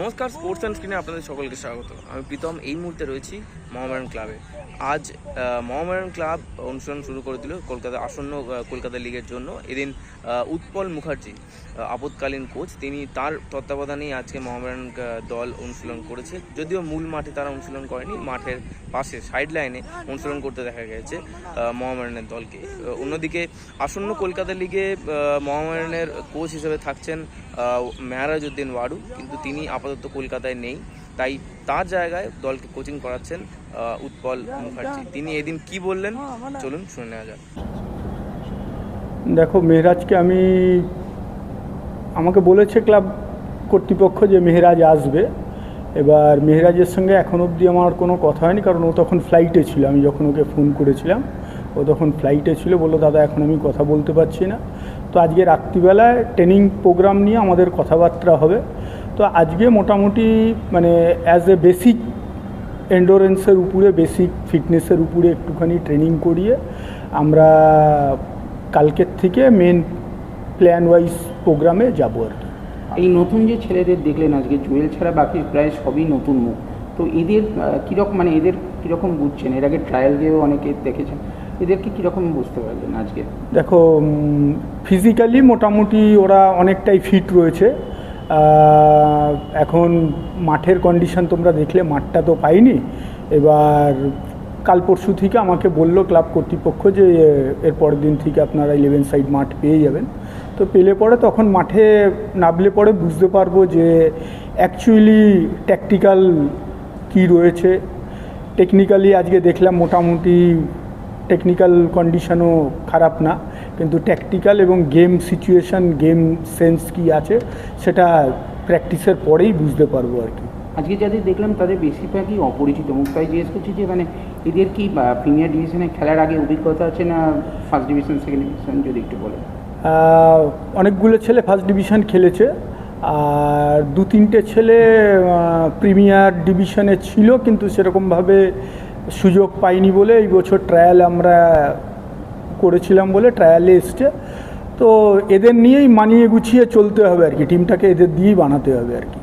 নমস্কার sports and স্ক্রিনে আপনাদের সকলকে স্বাগত। আমি প্রীতম এই মুহূর্তে রয়েছি মহামারণ ক্লাবে। আজ মহামারণ ক্লাব অনুশীলন শুরু করে দিল কলকাতা আসন্ন কলকাতা লিগের জন্য। এদিন উৎপল মুখার্জি আহ, আপদকালীন কোচ তিনি তার তত্ত্বাবধানেই আজকে আহ, দল অনুশীলন করেছে। যদিও মূল মাঠে তারা অনুশীলন করেনি মাঠের পাশে সাইড লাইনে অনুশীলন করতে দেখা গেছে আহ, মহামারণের দলকে। অন্যদিকে আসন্ন কলকাতা লিগে আহ, মহামারণের কোচ হিসেবে থাকছেন আহ, মেহরাজউদ্দিন ওয়ারু কিন্তু তিনি আপাতত কলকাতায় নেই। তাই তার জায়গায় দলকে কোচিং করাচ্ছেন উৎপল মুখার্জি। তিনি এদিন কি বললেন? চলুন শুনে নেওয়া যাক। দেখো মেহরাজকে আমি আমাকে বলেছে ক্লাব কর্তৃপক্ষ যে মেহরাজ আসবে। এবার মেহরাজের সঙ্গে এখন অবধি আমার কোনো কথা হয়নি কারণ ও তখন ফ্লাইটে ছিল। আমি যখন ওকে ফোন করেছিলাম ও তখন ফ্লাইটে ছিল। বলল দাদা এখন আমি কথা বলতে পারছি না। তো আজকে রাত্রিবেলায় ট্রেনিং প্রোগ্রাম নিয়ে আমাদের কথাবার্তা হবে। তো আজকে মোটামুটি মানে অ্যাজ এ বেসিক এন্ডোরেন্সের উপরে বেসিক ফিটনেসের উপরে একটুখানি ট্রেনিং করিয়ে আমরা কালকের থেকে মেন প্ল্যান ওয়াইজ প্রোগ্রামে যাব আর কি। এই নতুন যে ছেলেদের দেখলেন আজকে জুয়েল ছাড়া বাকি প্রায় সবই নতুন মুখ। তো এদের কীরকম মানে এদের কীরকম বুঝছেন? এর আগে ট্রায়াল দিয়েও অনেকে দেখেছেন। এদেরকে কীরকম বুঝতে পারলেন আজকে? দেখো ফিজিক্যালি মোটামুটি ওরা অনেকটাই ফিট রয়েছে। এখন মাঠের কন্ডিশন তোমরা দেখলে, মাঠটা তো পাইনি। এবার কাল পরশু থেকে আমাকে বলল ক্লাব কর্তৃপক্ষ যে, এর পরের দিন থেকে আপনারা ইলেভেন সাইড মাঠ পেয়ে যাবেন। তো পেলে পরে তখন মাঠে নামলে পরে বুঝতে পারব যে অ্যাকচুয়ালি ট্যাকটিক্যাল কী রয়েছে। টেকনিক্যালি আজকে দেখলাম মোটামুটি টেকনিক্যাল কন্ডিশনও খারাপ না। কিন্তু ট্যাকটিক্যাল এবং গেম সিচুয়েশন গেম সেন্স কি আছে সেটা প্র্যাকটিসের পরেই বুঝতে পারব আর কি। আজকে যাদের দেখলাম তাদের বেশিরভাগই অপরিচিত। মুখ তাই জিজ্ঞেস করছি যে মানে এদের কি প্রিমিয়ার ডিভিশনে খেলার আগে অভিজ্ঞতা আছে না ফার্স্ট ডিভিশন সেকেন্ড ডিভিশন যদি একটু বলেন? আহ, অনেকগুলো ছেলে ফার্স্ট ডিভিশন খেলেছে। আর দু তিনটে ছেলে প্রিমিয়ার ডিভিশনে ছিল কিন্তু সেরকমভাবে সুযোগ পাইনি বলে এই বছর ট্রায়াল আমরা করেছিলাম বলে ট্রায়ালে এসছে। তো এদের নিয়েই মানিয়ে গুছিয়ে চলতে হবে আর কি। টিমটাকে এদের দিয়েই বানাতে হবে আর কি।